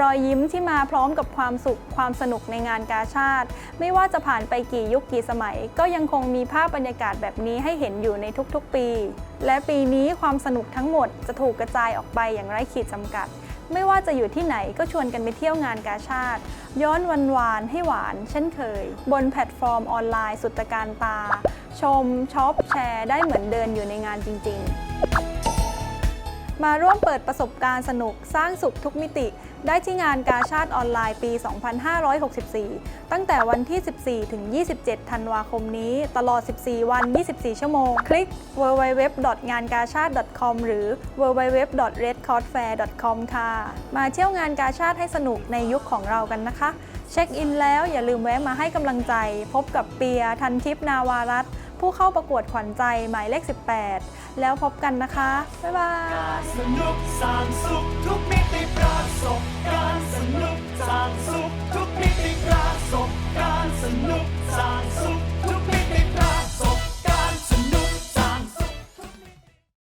รอยยิ้มที่มาพร้อมกับความสุขความสนุกในงานกาชาติ ไม่ว่าจะผ่านไปกี่ยุคกี่สมัย ก็ยังคงมีภาพบรรยากาศแบบนี้ให้เห็นอยู่ในทุกๆปี และปีนี้ความสนุกทั้งหมดจะถูกกระจายออกไปอย่างไร้ขีดจำกัด ไม่ว่าจะอยู่ที่ไหนก็ชวนกันไปเที่ยวงานกาชาติ ย้อนวันวานให้หวานเช่นเคย บนแพลตฟอร์มออนไลน์สุดตะการตา ชมช็อปแชร์ได้เหมือนเดินอยู่ในงานจริง ๆ มาร่วมเปิดประสบการณ์สนุกสร้างสุขทุกมิติ ได้ที่งานกาชาติออนไลน์ปี 2564 ตั้งแต่วันที่ 14 ถึง 27 ธันวาคมนี้ ตลอด 14 วัน 24 ชั่วโมง คลิก www. งานกาชาติ .com หรือ www. redcordfair.com ค่ะ มาเที่ยวงานกาชาติให้สนุกในยุคของเรากันนะคะ เช็คอินแล้วอย่าลืมแวะมาให้กำลังใจ พบกับเปียทันทิพนาวารัตน์ ผู้เข้าประกวดขวัญใจหมายเลข 18 แล้วพบกันนะคะ บ๊ายบาย สนุกสร้างสุขทุกมิติ